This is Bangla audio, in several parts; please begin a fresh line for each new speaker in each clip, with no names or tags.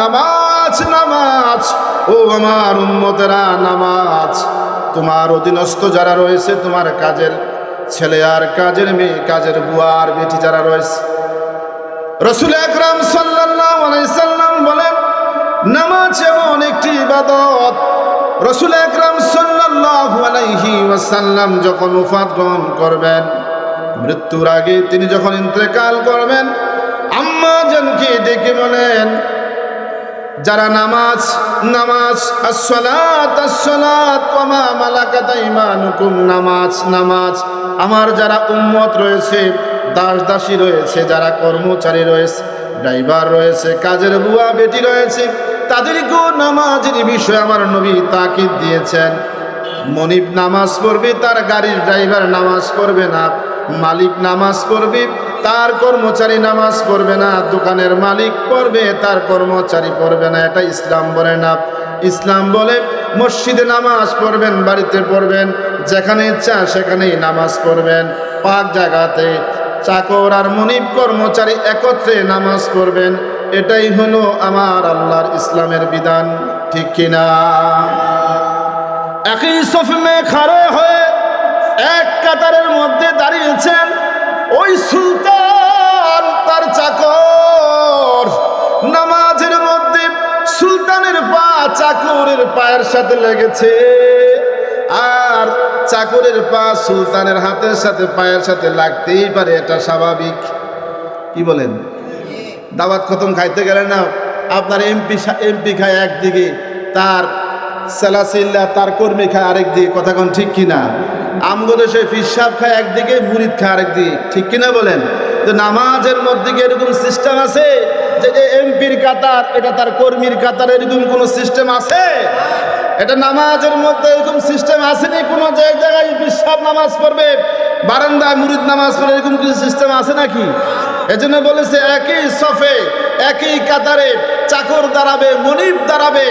নামাজ নামাজ। ও আমার নামাজ। তোমার অধীনস্থ যারা রয়েছে, তোমার কাজের ছেলে আর কাজের মেয়ে, কাজের বুয়া আর বেটি যারা রয়েছে। রসুল আলাইহি সাল্লাম বলেন, নামাজ এমন একটি ইবাদত। রসুল আকরাম সাল্লাল্লাহু যখন উফাত গ্রহণ করবেন মৃত্যুর আগে তিনি যখন ইন্তেকাল করবেন, আম্মা জানকে ডেকে বলেন, যারা নামাজ নামাজ, আসসালাত নামাজ নামাজ, আমার যারা উম্মত রয়েছে দাস দাসী রয়েছে, যারা কর্মচারী রয়েছে, ড্রাইভার রয়েছে, কাজের বুয়া বেটি রয়েছে, তাদেরকেও নামাজের বিষয়ে আমার নবী তাকিদ দিয়েছেন। মনিব নামাজ পড়বে, তার গাড়ির ড্রাইভার নামাজ পড়বে না। মালিক নামাজ পড়বে, তার কর্মচারী নামাজ পড়বে না, দোকানের মালিক পড়বে, তার কর্মচারী পড়বে না, এটা ইসলাম বলে না। ইসলাম বলে মসজিদে নামাজ পড়বেন, বাড়িতে পড়বেন, যেখানে ইচ্ছা সেখানেই নামাজ পড়বেন। পাক জায়গাতে চাকর আর মনিব কর্মচারী একত্রে নামাজ পড়বেন, এটাই হলো আমার আল্লাহর ইসলামের বিধান, ঠিক কিনা? একই সফমে খাড়ে হয়ে এক কাতারের মধ্যে দাঁড়িয়েছেন ওই সুলতান তার চাকর। নামাজের মধ্যে সুলতানের পা চাকরের পায়ের সাথে লেগেছে। আর চাকরের পা সুলতানের হাতের সাথে পায়ের সাথে লাগতেই পারে, এটা স্বাভাবিক। কি বলেন? দাওয়াত খতম খাইতে গেলে না? আপনার এমপি এমপি খায় একদিকে, তার সেলাসিল্লা, তার কর্মী খায় আরেক দিকে। কথা কোন ঠিক কিনা? আমগো দেশে ফিসাব খায় একদিকে, মুরিদ খায় আরেক দিকে। ঠিক কিনা বলেন? তো নামাজের মধ্যে কি এরকম সিস্টেম আছে যে এমপির কাতার, এটা তার কর্মীর কাতার এরকম কোনো সিস্টেম আছে? এটা নামাজের মধ্যে এরকম সিস্টেম আসেনি কোনো জায়গায় বিশ্বাস নামাজ পড়বে, বারান্দায় মুরিদ নামাজ পড়বে এরকম কিছু সিস্টেম আছে নাকি? এজন্য বলেছে একই সফে, একই কাতারে চাকর দাঁড়াবে, মনিব দাঁড়াবে।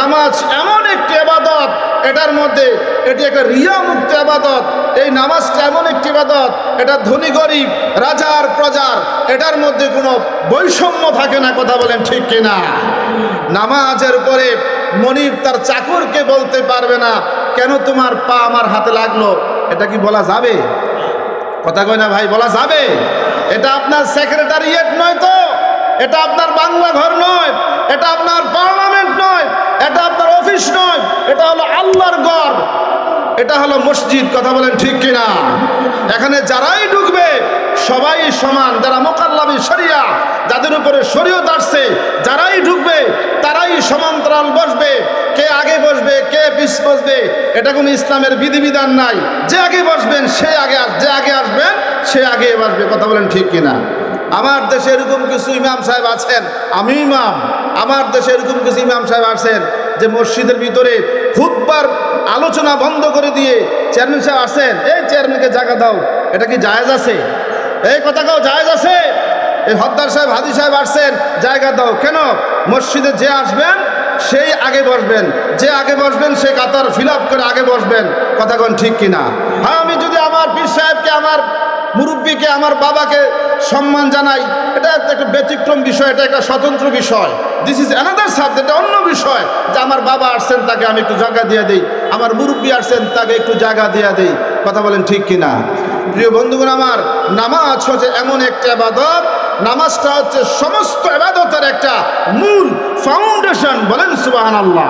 নামাজ এমন একটি আবাদত, এটার মধ্যে এটি একটা রিয়া মুক্ত আবাদত। এই নামাজটা এমন একটি আবাদত, এটা ধনী গরিব রাজার প্রজার, এটার মধ্যে কোনো বৈষম্য থাকে না, কথা বলেন ঠিক কিনা? নামাজের পরে মনিব তার চাকরকে বলতে পারবে না, কেন তোমার পা আমার হাতে লাগল? এটা কি বলা যাবে? কথা কয় না ভাই, বলা যাবে? এটা আপনার সেক্রেটারিয়েট নয় তো? এটা আপনার বাংলা ঘর নয়, এটা আপনার পার্লামেন্ট নয়, এটা আপনার অফিস নয়, এটা হলো আল্লাহর ঘর এটা হলো মসজিদ, কথা বলেন ঠিক কিনা? এখানে যারাই ঢুকবে, সবাই সমান, যারা মোকাল্লাবি শরিয়া, যাদের উপরে শরীয়ত আসছে, যারাই ঢুকবে, তারাই সমান্তরাল বসবে, কে আগে বসবে, কে পিছ বসবে, এটা কোনো ইসলামের বিধিবিধান নাই, যে আগে বসবেন, সে আগে যে আগে আসবেন, সে আগে বসবে, কথা বলেন ঠিক কিনা? আমার দেশে এরকম কিছু ইমাম সাহেব আছেন, আমি ইমাম, আমার দেশে এরকম কিছু ইমাম সাহেব আছেন যে মসজিদের ভিতরে খুববার আলোচনা বন্ধ করে দিয়ে চেয়ারম্যান সাহেব আসেন, এই চেয়ারম্যানকে জায়গা দাও, এটা কি জায়েজ আছে? এই কথা কাও, জায়েজ আছে। এই হদ্দার সাহেব, হাদি সাহেব আসছেন জায়গা দাও। কেন? মসজিদে যে আসবেন, সেই আগে বসবেন, যে আগে বসবেন, সে কাতার ফিল করে আগে বসবেন। কথা কোন ঠিক কিনা? হ্যাঁ আমি যদি আমার পীর সাহেবকে, আমার মুরব্বীকে, আমার বাবাকে সম্মান জানাই। এটা একটা ব্যতিক্রম বিষয়, এটা একটা স্বতন্ত্র বিষয়। দিস ইজ অ্যানাদার সাবজেক্ট এটা অন্য বিষয় যে আমার বাবা আসছেন, তাকে আমি একটু জায়গা দিয়ে দিই। আমার মুরব্বী আসছেন, তাকে একটু জায়গা দিয়ে দিই। কথা বলেন ঠিক কিনা? প্রিয় বন্ধুগণ আমার, নামাজ হচ্ছে এমন একটা আবাদত নামাজটা হচ্ছে সমস্ত আবাদতের একটা মূল ফাউন্ডেশন বলেন সুবাহান আল্লাহ